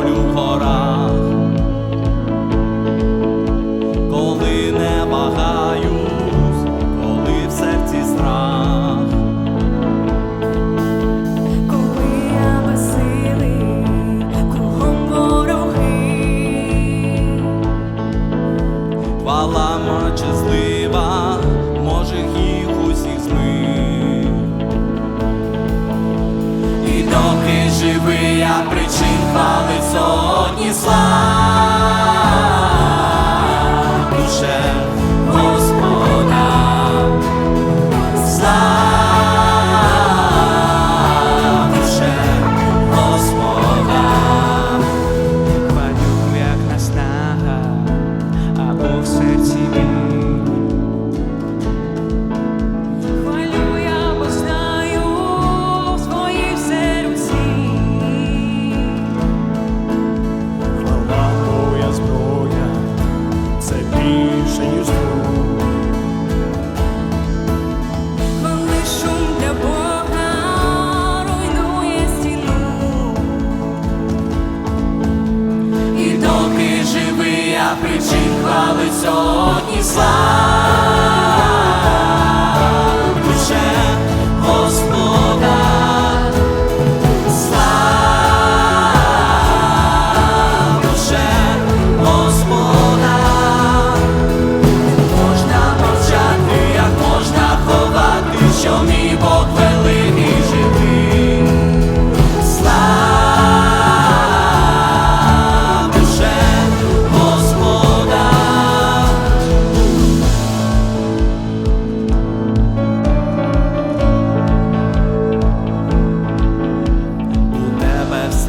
ловлю в горах, коли не вагаюсь, коли в серці страх, коли я без кругом вороги, хвала мочезлива, може їх усіх змив. Доки живий я причина хвали сьогодні слава. ти живий, а причин хвали сьогодні слава.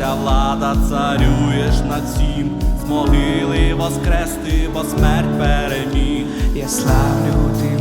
ця влада царюєш над всім, з могили воскрести, бо смерть переміг. Я славлю ти